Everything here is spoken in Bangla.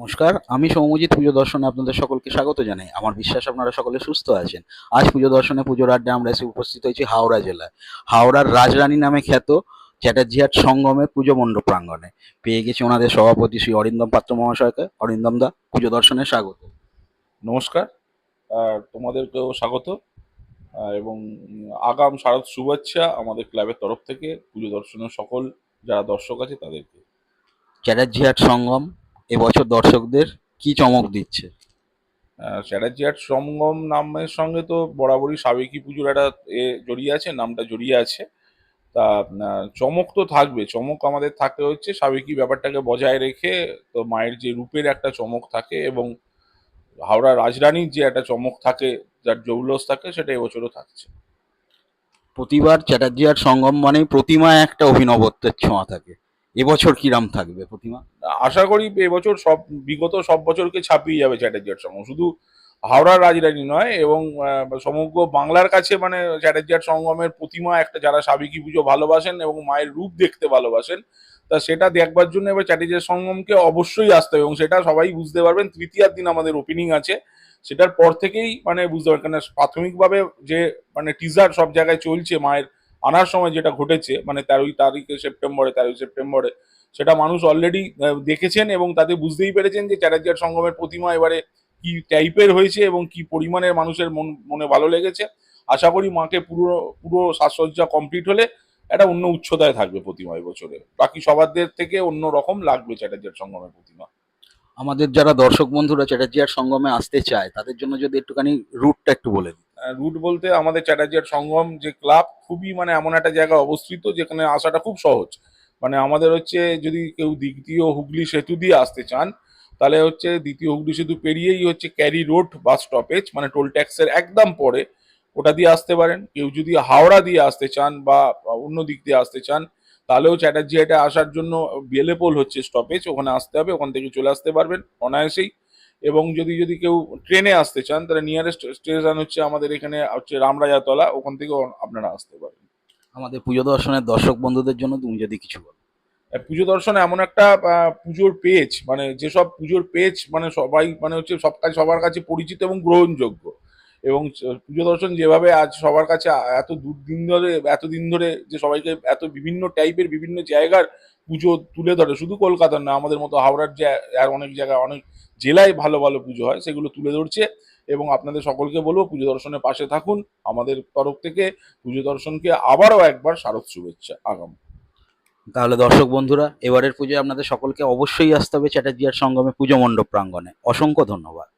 নমস্কার আমি সৌমজিৎ পুজো দর্শনে আপনাদের সকলকে স্বাগত জানাই। আমার বিশ্বাস আপনারা সকলে সুস্থ আছেন। আজ পুজো দর্শনে পুজোর আড্ডে আমরা এসে উপস্থিত হয়েছি হাওড়া জেলায়। হাওড়ার রাজরানী নামে খ্যাত চ্যাটার্জিহাট সঙ্গমের পুজো মণ্ডপ প্রাঙ্গণে। পেয়ে গেছি ওনাদের সভাপতি শ্রী অরিন্দম পাত্র মহাশয়কে। অরিন্দম দা পুজো দর্শনে স্বাগত। নমস্কার তোমাদেরকেও স্বাগত। এবং আগাম শারদ শুভেচ্ছা আমাদের ক্লাবের তরফ থেকে। পুজো দর্শনের সকল যারা দর্শক আছে তাদেরকে। চ্যাটার্জিহাট সঙ্গম এবছর দর্শকদের কি চমক দিচ্ছে? চ্যাটার্জি আর্ট সঙ্গম নামের সঙ্গে তো বরাবরই সাবেকি পুজোর একটা এ জড়িয়ে আছে নামটা জড়িয়ে আছে। তা চমক তো থাকবে চমক আমাদের থাকতে হচ্ছে। সাবেকি ব্যাপারটাকে বজায় রেখে তো মায়ের যে রূপের একটা চমক থাকে এবং হাওড়া রাজরানীর যে একটা চমক থাকে যার জৌলস থাকে সেটা এবছরও থাকছে। প্রতিবার চ্যাটার্জিহাট সঙ্গম মানেই প্রতিমায় একটা অভিনবত্বের ছোঁয়া থাকে। এবছর কিরাম থাকবে প্রতিমা? আশা করি এবছর সব, বিগত সব বছরকে ছাপিয়ে যাবে চ্যাটার্জিয়ার সঙ্গ। শুধু হাওড়ার রাজরানী নয়, এবং সমগ্র বাংলার কাছে মানে চ্যাটার্জিয়ার সঙ্গমের প্রতিমা একটা যারা সাবেকি পুজো ভালোবাসেন এবং মায়ের রূপ দেখতে ভালোবাসেন, তা সেটা দেখবার জন্য এবার চ্যাটার্জিয়ার সঙ্গমকে অবশ্যই আসতে হবে এবং সেটা সবাই বুঝতে পারবেন, তৃতীয়ার দিন আমাদের ওপেনিং আছে। সেটার পর থেকেই মানে বুঝতে পারবেন কারণ প্রাথমিকভাবে যে মানে টিজার সব জায়গায় চলছে মায়ের আনার সময় যেটা ঘটেছে মানে তেরোই তারিখে সেপ্টেম্বরে, তেরোই সেপ্টেম্বরে, সেটা মানুষ অলরেডি দেখেছেন এবং তাতে বুঝতেই পেরেছেন যে চ্যাটার্জিয়ার সঙ্গমের প্রতিমা এবারে কি টাইপের হয়েছে এবং কি পরিমাণের মানুষের মন, মনে ভালো লেগেছে। আশা করি মাকে পুরো পুরো সাজসজ্জা কমপ্লিট হলে একটা অন্য উচ্চতায় থাকবে প্রতিমা এবছরে। বাকি সবারদের থেকে অন্য রকম লাগবে চ্যাটার্জিয়ার সঙ্গমের প্রতিমা। আমাদের যারা দর্শক বন্ধুরা চ্যাটার্জিহাট সঙ্গমে আসতে চায়, তাদের জন্য যদি একটুখানি রুটটা একটু বলে দিন রুট বলতে আমাদের চ্যাটার্জিয়ার সঙ্গম যে ক্লাব খুবই মানে এমন একটা জায়গা অবস্থিত যেখানে আসাটা খুব সহজ। মানে আমাদের হচ্ছে যদি কেউ দ্বিতীয় হুগলি সেতু দিয়ে আসতে চান, তাহলে হচ্ছে দ্বিতীয় হুগলি সেতু পেরিয়েই হচ্ছে ক্যারি রোড বাস স্টপেজ মানে টোল ট্যাক্সের একদম পরে ওটা দিয়ে আসতে পারেন। কেউ যদি হাওড়া দিয়ে আসতে চান বা অন্য দিক দিয়ে আসতে চান, তাহলেও চ্যাটার্জি হাটে আসার জন্য বেলেপোল হচ্ছে স্টপেজ ওখানে আসতে হবে, ওখান থেকে চলে আসতে পারবেন অনায়াসেই। এবং যদি যদি কেউ ট্রেনে আসতে চান তাহলে নিয়ারেস্ট স্টেশন হচ্ছে আমাদের এখানে হচ্ছে রামরাজাতলা ওখান থেকেও আপনারা আসতে পারেন। আমাদের পুজো দর্শনের দর্শক বন্ধুদের জন্য তুমি যদি কিছু বলো। পুজো দর্শন এমন একটা পুজোর পেজ মানে যেসব পুজোর পেজ মানে সবাই মানে হচ্ছে সব কাজ সবার কাছে পরিচিত এবং গ্রহণযোগ্য। এবং পুজো দর্শন যেভাবে আজ সবার কাছে এত দিন ধরে এতদিন ধরে যে সবাইকে এত বিভিন্ন টাইপের বিভিন্ন জায়গার পুজো তুলে ধরে, শুধু কলকাতার না, আমাদের মতো হাওড়ার যে, আর অনেক জায়গায় অনেক জেলায় ভালো ভালো পুজো হয়, সেগুলো তুলে ধরছে এবং আপনাদের সকলকে বলব, পুজো দর্শনের পাশে থাকুন। আমাদের তরফ থেকে পুজো দর্শনকে আবারও একবার শারদ শুভেচ্ছা আগাম তাহলে দর্শক বন্ধুরা, এবারের পুজোয় আপনাদের সকলকে অবশ্যই আসতে হবে চ্যাটার্জিয়ার সঙ্গমে পুজো মণ্ডপ প্রাঙ্গণে। অসংখ্য ধন্যবাদ।